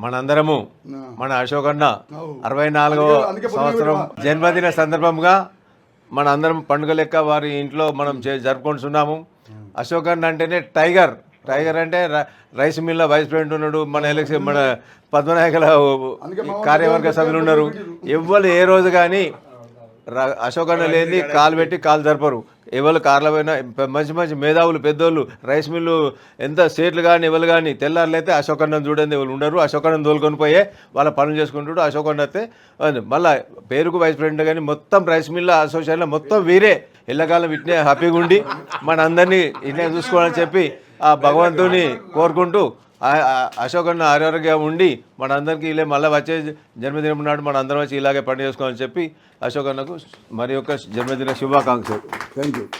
మనందరము మన అశోక్ అన్న అవు. అరవై నాలుగవ సంవత్సరం జన్మదిన సందర్భంగా మన అందరం పండుగ లెక్క వారి ఇంట్లో మనం చే- జరుపుకుంటున్నాము. అశోక్ అన్న అంటేనే టైగర్. టైగర్ అంటే ర- రైస్ మిల్ల వైస్ ప్రెసిడెంట్ ఉన్నాడు మన ఎలక్షన్ మన పద్మనాయకుల కార్యవర్గ సభ్యులు ఉన్నారు. ఎవ్వరు ఏ రోజు కానీ ర- అశోక్ అన్న లేని కాలు పెట్టి కాలు జరపరు. ఎవరు కార్ల పైన మంచి మంచి మేధావులు పెద్దోళ్ళు రైస్ మిల్లు ఎంత స్టేట్లు కానీ ఎవరు కానీ తెల్లారులైతే అశోక్ చూడండి ఎవరు ఉండరు. అశోక్ తోలుకొని పోయే వాళ్ళ పనులు చేసుకుంటాడు అశోకన్న అయితే. మళ్ళీ మళ్ళా పేరుకు వైస్ ప్రెసిడెంట్ కానీ మొత్తం రైస్ మిల్లు అసోసియేషన్లో మొత్తం వీరే. ఎల్లకాలం ఇట్నే హ్యాపీగా ఉండి మన అందరినీ ఇట్నే చూసుకోవాలని చెప్పి ఆ భగవంతుని కోరుకుంటూ అశోకన్న ఆరోగ్యం ఆరోగ్యంగా ఉండి మనందరికీ ఇలా మళ్ళీ వచ్చే జన్మదినం నాడు మన అందరం వచ్చి ఇలాగే పని చేసుకోవాలని చెప్పి అశోకన్నకు మరి యొక్క జన్మదిన శుభాకాంక్షలు. Thank you.